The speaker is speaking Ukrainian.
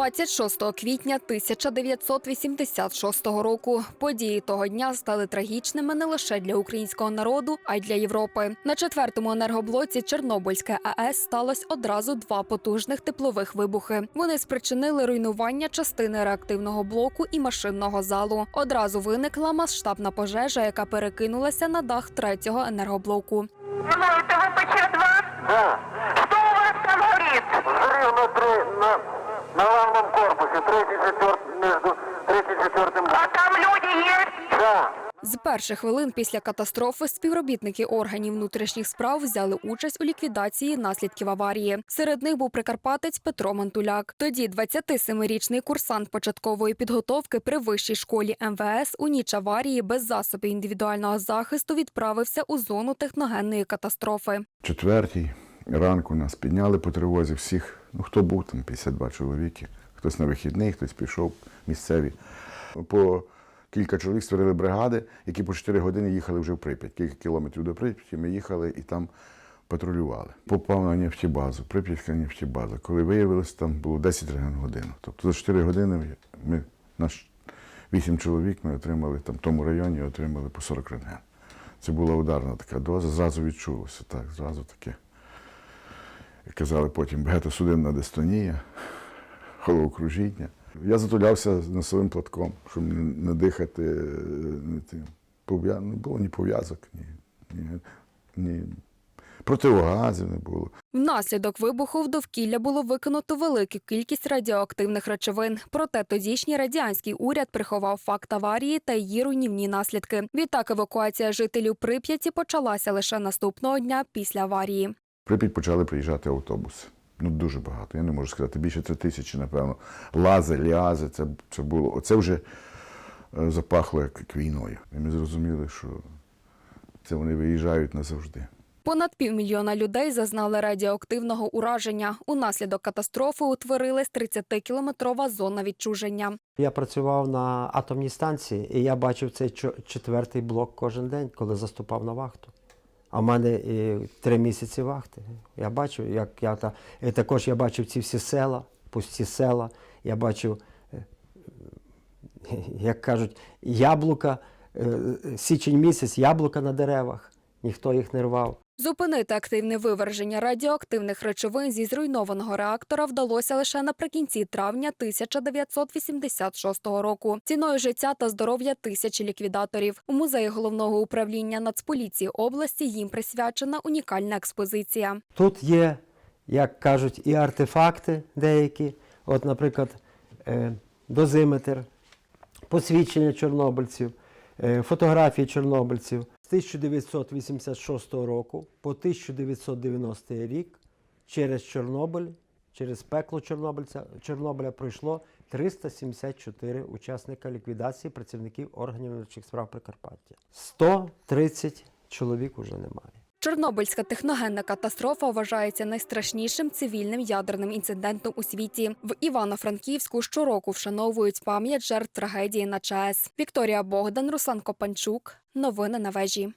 26 квітня 1986 року події того дня стали трагічними не лише для українського народу, а й для Європи. На четвертому енергоблоці Чорнобильське АЕС сталося одразу два потужних теплових вибухи. Вони спричинили руйнування частини реактивного блоку і машинного залу. Одразу виникла масштабна пожежа, яка перекинулася на дах третього енергоблоку. Ну, это 34 А там люди є? Так. З перших хвилин після катастрофи співробітники органів внутрішніх справ взяли участь у ліквідації наслідків аварії. Серед них був прикарпатець Петро Мантуляк. Тоді 27-річний курсант початкової підготовки при вищій школі МВС у ніч аварії без засобів індивідуального захисту відправився у зону техногенної катастрофи. Четвертій ранку нас підняли по тривозі всіх. Ну хто був там 52 чоловіки. Хтось на вихідний, хтось пішов місцеві. По кілька чоловік створили бригади, які по 4 години їхали вже в Прип'ять. Кілька кілометрів до Прип'яті ми їхали і там патрулювали. Попав на нефтебазу, Прип'ятська нефтебаза. Коли виявилось, там було 10 рентген годин. Тобто за 4 години ми, наш 8 чоловік ми отримали там в тому районі, отримали по 40 рентген. Це була ударна така доза, зразу відчулося, так, зразу таке. Казали потім багатосудинна дистонія, головокружіння. Я затулявся носовим платком, щоб не, дихати. Не, тим. Не було ні пов'язок, ні, ні, ні противогазів не було. Внаслідок вибуху в довкілля було викинуто велику кількість радіоактивних речовин. Проте тодішній радянський уряд приховав факт аварії та її руйнівні наслідки. Відтак евакуація жителів Прип'яті почалася лише наступного дня після аварії. Прип'ять почали приїжджати автобуси. Ну, дуже багато. Я не можу сказати, більше три тисячі, напевно. Лази, ліази, це, це було. Оце вже е, запахло як, як війною. І ми зрозуміли, що це вони виїжджають назавжди. Понад півмільйона людей зазнали радіоактивного ураження. Унаслідок катастрофи утворилась 30-кілометрова зона відчуження. Я працював на атомній станції, і я бачив цей чо- четвертий блок кожен день, коли заступав на вахту. А в мене і три місяці вахти. Я бачу, як я та і також я бачив ці всі села, пусті села. Я бачив, е, як кажуть, яблука, е, січень місяць, яблука на деревах. Ніхто їх не рвав. Зупинити активне виверження радіоактивних речовин зі зруйнованого реактора вдалося лише наприкінці травня 1986 року. Ціною життя та здоров'я тисячі ліквідаторів. У музеї головного управління Нацполіції області їм присвячена унікальна експозиція. Тут є, як кажуть, і артефакти деякі. От, наприклад, е, дозиметр, посвідчення чорнобильців, е, фотографії чорнобильців. З 1986 року по 1990 рік через Чорнобиль, через пекло Чорнобильця, Чорнобиля пройшло 374 учасника ліквідації працівників органів внутрішніх справ Прикарпаття. 130 чоловік уже немає. Чорнобильська техногенна катастрофа вважається найстрашнішим цивільним ядерним інцидентом у світі. В Івано-Франківську щороку вшановують пам'ять жертв трагедії на ЧАЕС. Вікторія Богдан, Руслан Копанчук. Новини на вежі.